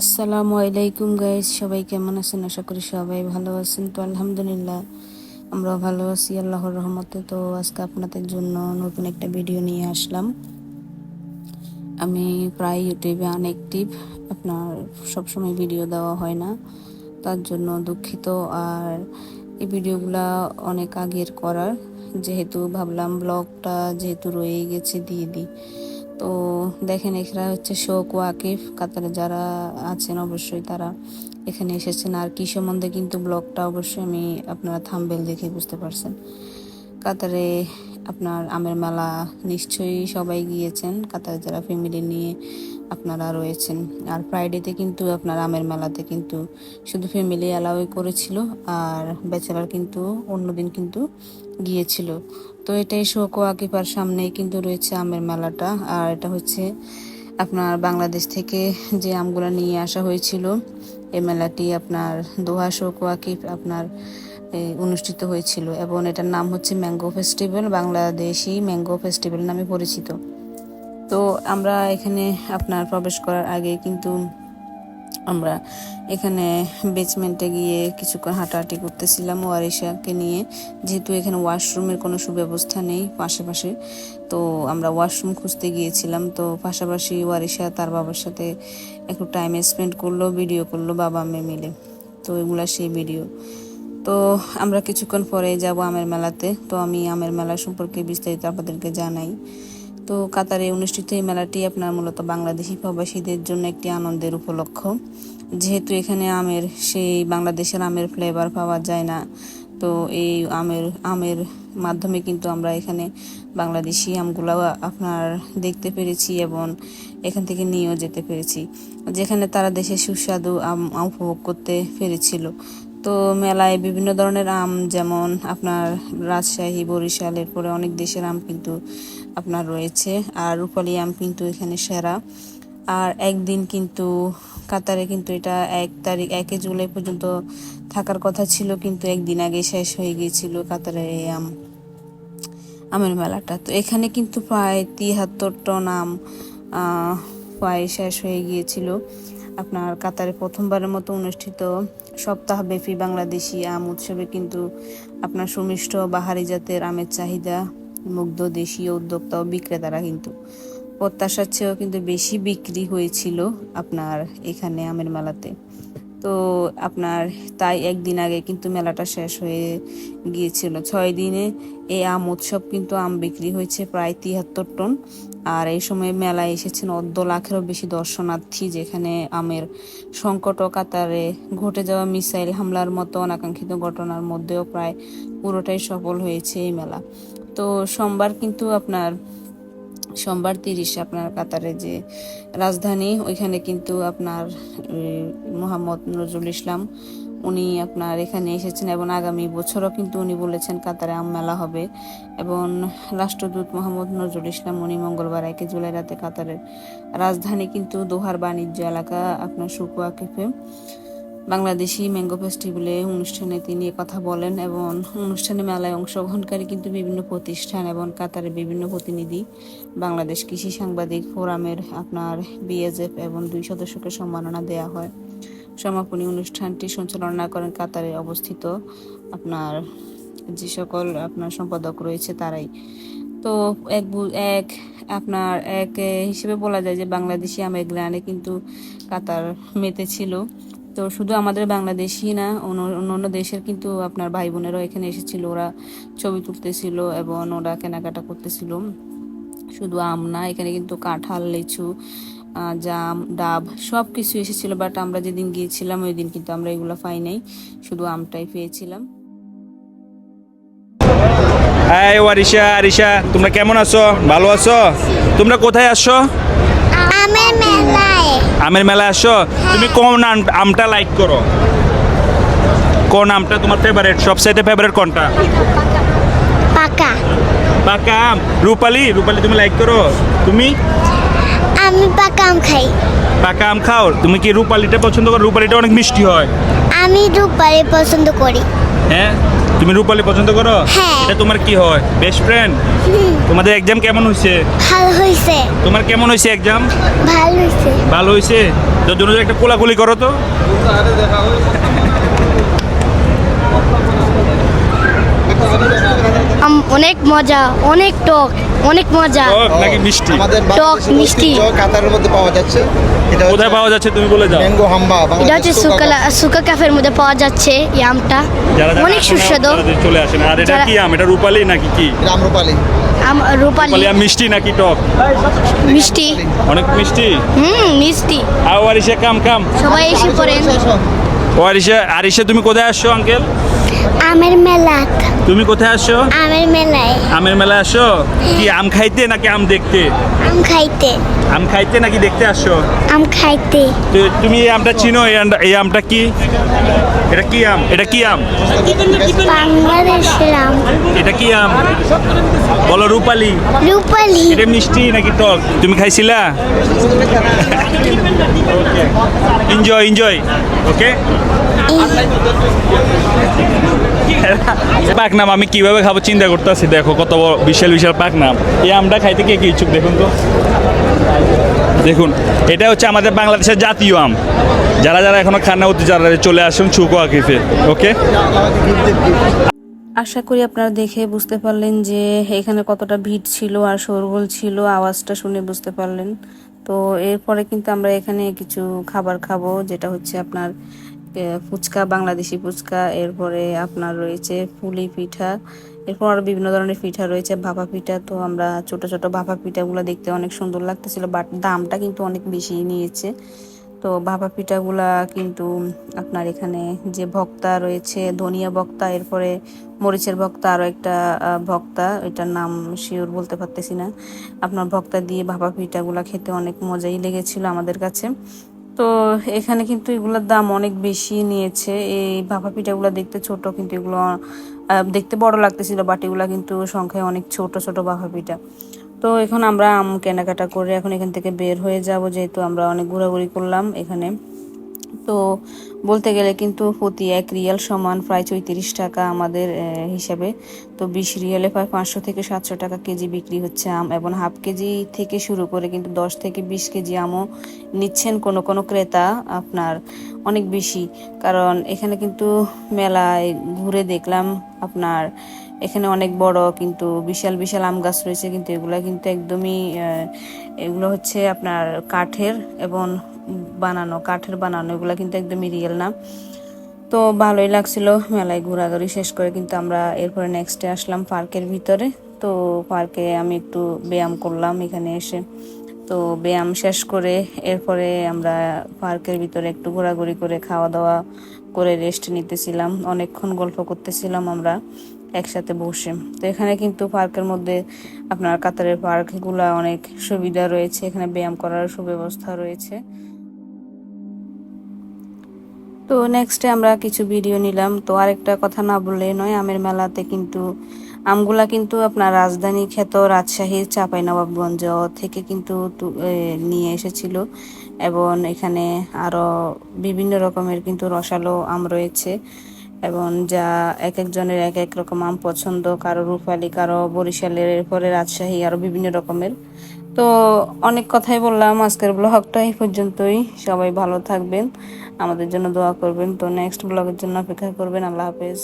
আসসালামু আলাইকুম গাইস, সবাই কেমন আছেন? আশা করি সবাই ভালো আছেন। তো আলহামদুলিল্লাহ আমরা ভালো আছি, আল্লাহর রহমতে। তো আজকে আপনাদের জন্য নতুন একটা ভিডিও নিয়ে আসলাম। আমি প্রায় ইউটিউবে আনএক্টিভ আপনার সবসময় ভিডিও দেওয়া হয় না। তার জন্য দুঃখিত। আর এই ভিডিওগুলা অনেক আগের করার। যেহেতু ভাবলাম ব্লগটা যেহেতু রয়ে গেছে, দিয়ে দিই। তো দেখেন এখানে হচ্ছে শোক, ওয়াকিফ, কাতারে যারা আছেন অবশ্যই তারা এখানে এসেছেন। আর কী সম্বন্ধে কিন্তু ব্লগটা অবশ্যই আমি আপনারা থাম্বেল দেখে বুঝতে পারছেন। কাতারে আপনার আমের মেলা নিশ্চয়ই সবাই গিয়েছেন। কাতারে যারা ফ্যামিলি নিয়ে আপনারা রয়েছেন। আর ফ্রাইডেতে কিন্তু আপনার আমের মেলাতে কিন্তু শুধু ফ্যামিলি অ্যালাউই করেছিল, আর ব্যাচেলার কিন্তু অন্যদিন কিন্তু গিয়েছিল। তো এটাই শোক আকিপার সামনেই কিন্তু রয়েছে আমের মেলাটা, আর এটা হচ্ছে আপনার বাংলাদেশ থেকে যে আমগুলো নিয়ে আসা হয়েছিল এই মেলাটি আপনার দোহা শোক ওয়াকিফ আপনার অনুষ্ঠিত হয়েছিল। এবং এটার নাম হচ্ছে mango festival Bangladeshi mango festival নামে পরিচিত। তো আমরা এখানে আপনার প্রবেশ করার আগে কিন্তু আমরা এখানে বেসমেন্টে গিয়ে কিছুক্ষণ হাঁটাহাঁটি করতেছিলাম ওয়ারিশাকে নিয়ে। যেহেতু এখানে ওয়াশরুমের কোনো সুব্যবস্থা নেই পাশাপাশি, তো আমরা ওয়াশরুম খুঁজতে গিয়েছিলাম। তো পাশাপাশি ওয়ারিশা তার বাবার সাথে একটু টাইম স্পেন্ড করল ভিডিও করল বাবা মেয়ে মিলে। তো এগুলা সেই ভিডিও তো আমরা কিছুক্ষণ পরে যাব আমের মেলাতে। তো আমি আমের মেলা সম্পর্কে বিস্তারিত আপনাদেরকে জানাই। তো কাতারে অনুষ্ঠিত এই মেলাটি আপনার মূলত বাংলাদেশি প্রবাসীদের জন্য একটি আনন্দের উপলক্ষ। যেহেতু এখানে আমের, সেই বাংলাদেশের আমের ফ্লেভার পাওয়া যায় না, তো এই আমের আমের মাধ্যমে কিন্তু আমরা এখানে বাংলাদেশি আমগুলো আপনার দেখতে পেরেছি এবং এখান থেকে নিয়েও যেতে পেরেছি। যেখানে তারা দেশের সুস্বাদু আম আম উপভোগ করতে পেরেছিল। তো মেলায় বিভিন্ন ধরনের আম, যেমন আপনার রাজশাহী, বরিশাল, এরপরে অনেক দেশের আম কিন্তু আপনার রয়েছে। আর রূপালী আম কিন্তু এখানে সেরা। আর একদিন কিন্তু কাতারে কিন্তু এটা এক তারিখ, একে জুলাই পর্যন্ত থাকার কথা ছিল, কিন্তু একদিন আগে শেষ হয়ে গিয়েছিল কাতারের এই আম, আমের মেলাটা। তো এখানে কিন্তু প্রায় তিয়াত্তর টন আম প্রায় শেষ হয়ে গিয়েছিল। আপনার কাতারে প্রথমবারের মতো অনুষ্ঠিত সপ্তাহব্যাপী বাংলাদেশি আম উৎসবে কিন্তু আপনার সুমিষ্ট বাহারি জাতের আমের চাহিদা, মুগ্ধ দেশীয় উদ্যোক্তা ও বিক্রেতারা কিন্তু প্রত্যাশার চেয়েও কিন্তু বেশি বিক্রি হয়েছিল আপনার এখানে আমের মেলাতে। তো আপনার তাই একদিন আগে কিন্তু মেলাটা শেষ হয়ে গিয়েছিল। ছয় দিনে এই আম উৎসব কিন্তু আম বিক্রি হয়েছে প্রায় তিয়াত্তর টন। আর এই সময় মেলায় এসেছেন অর্ধ লাখেরও বেশি দর্শনার্থী, যেখানে আমের সংকট ও কাতারে ঘটে যাওয়া মিসাইল হামলার মতো অনাকাঙ্ক্ষিত ঘটনার মধ্যেও প্রায় পুরোটাই সফল হয়েছে এই মেলা। তো সোমবার কিন্তু আপনার সোমবার তিরিশে আপনার কাতারে যে রাজধানী, ওইখানে কিন্তু আপনার মোহাম্মদ নজরুল ইসলাম, উনি আপনার এখানে এসেছেন এবং আগামী বছরও কিন্তু উনি বলেছেন কাতারে আম মেলা হবে। এবং রাষ্ট্রদূত মোহাম্মদ নজরুল ইসলাম উনি মঙ্গলবার একে জুলাই রাতে কাতারের রাজধানী কিন্তু দোহার বাণিজ্য এলাকা, আপনার সুকুয়া কেফে বাংলাদেশি ম্যাঙ্গো ফেস্টিভ্যালে অনুষ্ঠানে তিনি কথা বলেন এবং অনুষ্ঠানে মেলায় অংশগ্রহণকারী কিন্তু বিভিন্ন প্রতিষ্ঠান এবং কাতারের বিভিন্ন প্রতিনিধি, বাংলাদেশ কৃষি সাংবাদিক ফোরামের আপনার বিএসএফ এবং দুই সদস্যকে সম্মাননা দেওয়া হয়। সমাপনী অনুষ্ঠানটি সঞ্চালনা করেন কাতারে অবস্থিত আপনার যে সকল আপনার সম্পাদক রয়েছে তারাই। তো এক এক আপনার এক হিসেবে বলা যায় যে বাংলাদেশি আমের গ্রানে কিন্তু কাতার মেতে ছিল। তো শুধু আমাদের বাংলাদেশি না, অন্য- অন্য দেশের কিন্তু আপনার ভাই বোনেরাও এখানে এসেছিল। ওরা ছবি তুলতেছিল এবং ওরা কেনাকাটা করতেছিল। শুধু আম না, এখানে কিন্তু কাঁঠাল, লিচু জাম, ডাব সব কিছু এসেছিল। বাট আমরা যেদিন গিয়েছিলাম, ওই দিন কিন্তু আমরা এগুলো পাই নাই। শুধু আমটাই পেয়েছিলাম। হাই আরিশা আরিশা, তোমরা কেমন আছো? ভালো আছো? তোমরা কোথায় আসছো আমের মেলায়। আমের মেলায় আসছো তুমি কোন আম- আমটা লাইক করো? কোন আমটা তোমার ফেভারিট সবচাইতে ফেভারিট কোনটা? পাকা। পাকা আম। রূপালি রূপালি তুমি লাইক করো। তুমি? আমি পাকা আম খাই। পাকা আম খাও। তুমি কি রূপালিটা পছন্দ করো? রূপালিটা অনেক মিষ্টি হয়। আমি রূপারে পছন্দ করি। হ্যাঁ? তুমি রূপালি পছন্দ করো? হ্যাঁ। এটা তোমার কি হয়? বেস্ট ফ্রেন্ড তোমাদের এক্সাম কেমন হয়েছে? ভালো হয়েছে। তোমার কেমন হয়েছে এক্সাম ভালো হয়েছে। ভালো হয়েছে? তো দুজন একটা কোলাকুলি করো তো। আম- অনেক মজা অনেক টক। অনেক মজা। নাকি মিষ্টি? আমাদের টক, মিষ্টি। কাতারের মধ্যে পাওয়া যাচ্ছে। এটা কোথায় পাওয়া যাচ্ছে তুমি বলে যাও ম্যাঙ্গো হাম্বা এটা হচ্ছে বাংলাদেশ সুকা সুকা ক্যাফের মধ্যে পাওয়া যাচ্ছে এই আমটা। যারা যারা অনেক সুস্বাদু। চলে আসেন। আর এটা কি আম? এটা রূপালি নাকি কি? আম রূপালি। রূপালি। আম মিষ্টি নাকি টক? মিষ্টি। অনেক মিষ্টি। হুম মিষ্টি। আর ওয়ারিসা কাম কাম। সবাই এসে পড়েন। ওয়ারিসা আরিসা তুমি কোথায় আসছো আঙ্কেল? আমের মেলাত তুমি কোথায় আসছো আমের মেলায়। আমের মেলায় আসো? কি আম খাইতে নাকি আম দেখতে? আম খাইতে। আম খাইতে নাকি দেখতে আসছো আম খাইতে। তুমি এই আমটা চিনো? এই আমটা- এই আমটা কি? এটা কি আম? এটা কি আম? বাংলাদেশের আম। এটা কি আম? বলো রূপালি। রূপালি। এটা মিষ্টি নাকি টক? তুমি খাইছিলা? এনজয় এনজয় ওকে পাকনাম, আমি কীভাবে খাব চিন্তা করতেছি। দেখো কত বড় বিশাল বিশাল পাকনাম। এই আমটা খাইতে কে কি ইচ্ছুক দেখুন তো। দেখুন, এটা হচ্ছে আমাদের বাংলাদেশের জাতীয় আম। যারা যারা এখনও খান্না অতি যারা চলে আসুন চুকো আকিফে, ওকে? আশা করি আপনারা দেখে বুঝতে পারলেন যে এখানে কতটা ভিড় ছিল আর শোরগোল ছিল, আওয়াজটা শুনে বুঝতে পারলেন। তো এরপরে কিন্তু আমরা এখানে কিছু খাবার খাব, যেটা হচ্ছে আপনার ফুচকা, বাংলাদেশি ফুচকা, এরপরে আপনার রয়েছে পুলি পিঠা, এরপর আরও বিভিন্ন ধরনের পিঠা রয়েছে, ভাপা পিঠা, তো আমরা ছোট ছোট ভাপা পিঠাগুলো দেখতে অনেক সুন্দর লাগতেছিল বাট দামটা কিন্তু অনেক বেশি নিয়েছে। তো ভাপা পিঠাগুলা কিন্তু আপনার এখানে যে ভক্তা রয়েছে, ধনিয়া ভক্তা, এরপরে মরিচের ভক্তা আরও একটা ভক্তা, এটার নাম শিওর বলতে পারতেছি না। আপনার ভক্তা দিয়ে ভাপা পিঠাগুলা খেতে অনেক মজাই লেগেছিল আমাদের কাছে। তো এখানে কিন্তু এগুলোর দাম অনেক বেশি নিয়েছে। এই ভাপা পিঠাগুলো দেখতে ছোট, কিন্তু এগুলো দেখতে বড় লাগতেছিল বাট এগুলো কিন্তু সংখ্যায় অনেক ছোট ছোট ভাপা পিঠা। তো এখন আমরা আম কেনাকাটা করে এখন এখান থেকে বের হয়ে যাব, যেহেতু আমরা অনেক ঘোরাঘুরি করলাম এখানে। তো বলতে গেলে কিন্তু প্রতি এক রিয়াল সমান প্রায় চৌত্রিশ টাকা আমাদের হিসাবে। তো বিশ রিয়ালে প্রায় পাঁচশো থেকে সাতশো টাকা কেজি বিক্রি হচ্ছে আম এবং হাফ কেজি থেকে শুরু করে কিন্তু দশ থেকে বিশ কেজি আমও নিচ্ছেন কোনো কোনো ক্রেতা আপনার অনেক বেশি। কারণ এখানে কিন্তু মেলায় ঘুরে দেখলাম আপনার এখানে অনেক বড় কিন্তু বিশাল বিশাল আম গাছ রয়েছে কিন্তু এগুলা কিন্তু একদমই এগুলো হচ্ছে আপনার কাঠের এবং বানানো, কাঠের বানানো, এগুলো কিন্তু একদমই রিয়েল না। তো ভালোই লাগছিল মেলায় ঘোরাঘুরি শেষ করে, কিন্তু আমরা এরপরে নেক্সটে আসলাম পার্কের ভিতরে। তো পার্কে আমি একটু ব্যায়াম করলাম এখানে এসে। তো ব্যায়াম শেষ করে এরপরে আমরা পার্কের ভিতরে একটু ঘোরাঘুরি করে খাওয়া দাওয়া করে রেস্ট নিতেছিলাম। অনেকক্ষণ গল্প করতেছিলাম আমরা একসাথে বসে। তো এখানে কিন্তু পার্কের মধ্যে আপনার কাতারের পার্কগুলো অনেক সুবিধা রয়েছে। এখানে ব্যায়াম করার সুব্যবস্থা রয়েছে। তো নেক্সটে আমরা কিছু ভিডিও নিলাম। তো আরেকটা কথা না বললে নয়, আমের মেলাতে কিন্তু আমগুলা কিন্তু আপনার রাজধানী খ্যাত রাজশাহীর চাঁপাইনবাবগঞ্জ থেকে কিন্তু নিয়ে এসেছিল। এবং এখানে আরও বিভিন্ন রকমের কিন্তু রসালো আম রয়েছে। এবং যা এক একজনের এক এক রকম আম পছন্দ, কারও রূপালি, কারও বরিশালের, এরপরে রাজশাহী, আরও বিভিন্ন রকমের। তো অনেক কথাই বললাম, আজকের ব্লগটা এই পর্যন্তই। সবাই ভালো থাকবেন, আমাদের জন্য দোয়া করবেন। তো নেক্সট ব্লগের জন্য অপেক্ষা করবেন, আল্লাহ হাফেজ।